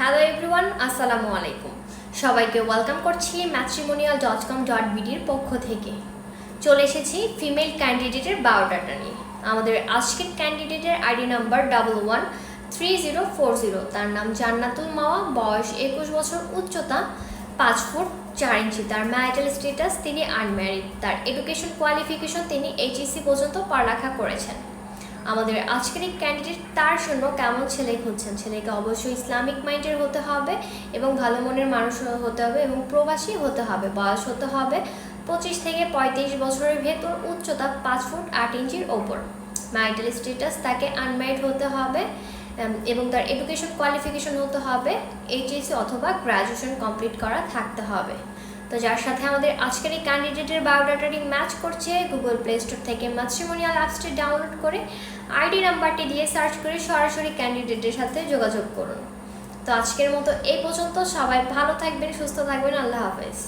Hello everyone আসসালামু আলাইকুম। সবাইকে ওয়েলকাম করছি ম্যাট্রিমোনিয়াল ডট কম ডট বিডির পক্ষ থেকে। চলে এসেছি ফিমেল ক্যান্ডিডেটের বায়োডাটা নিয়ে। আমাদের আজকের ক্যান্ডিডেটের ID number double one three zero four zero তার নাম জান্নাতুল মাওয়া, বয়স একুশ বছর, উচ্চতা পাঁচ ফুট চার ইঞ্চি। তার ম্যারিটাল স্ট্যাটাস তিনি আনম্যারিড তার এডুকেশন কোয়ালিফিকেশন তিনি এইচএসসি পর্যন্ত পড়ালেখা করেছেন। আমাদের আজকের এই ক্যান্ডিডেট তার জন্য কেমন ছেলে খুঁজছেন? ছেলেকে অবশ্যই ইসলামিক মাইন্ডের হতে হবে এবং ভালো মনের মানুষ হতে হবে এবং প্রবাসী হতে হবে, বয়স হতে হবে পঁচিশ থেকে পঁয়ত্রিশ বছরের ভেতর, উচ্চতা পাঁচ ফুট আট ইঞ্চির ওপর। ম্যারিটাল স্ট্যাটাস তাকে আনম্যারিড হতে হবে এবং তার এডুকেশন কোয়ালিফিকেশন হতে হবে এইচএসসি অথবা গ্র্যাজুয়েশন কমপ্লিট করা থাকতে হবে। তো যার সাথে আমাদের আজকের এই ক্যান্ডিডেটের বায়োডাটাটি ম্যাচ করছে গুগল প্লে স্টোর থেকে ম্যাট্রিমোনিয়াল অ্যাপসটি ডাউনলোড করে আইডি নাম্বারটি দিয়ে সার্চ করে সরাসরি ক্যান্ডিডেটের সাথে যোগাযোগ করুন। তো আজকের মতো এই পর্যন্ত, সবাই ভালো থাকবেন, সুস্থ থাকবেন, আল্লাহ হাফেজ।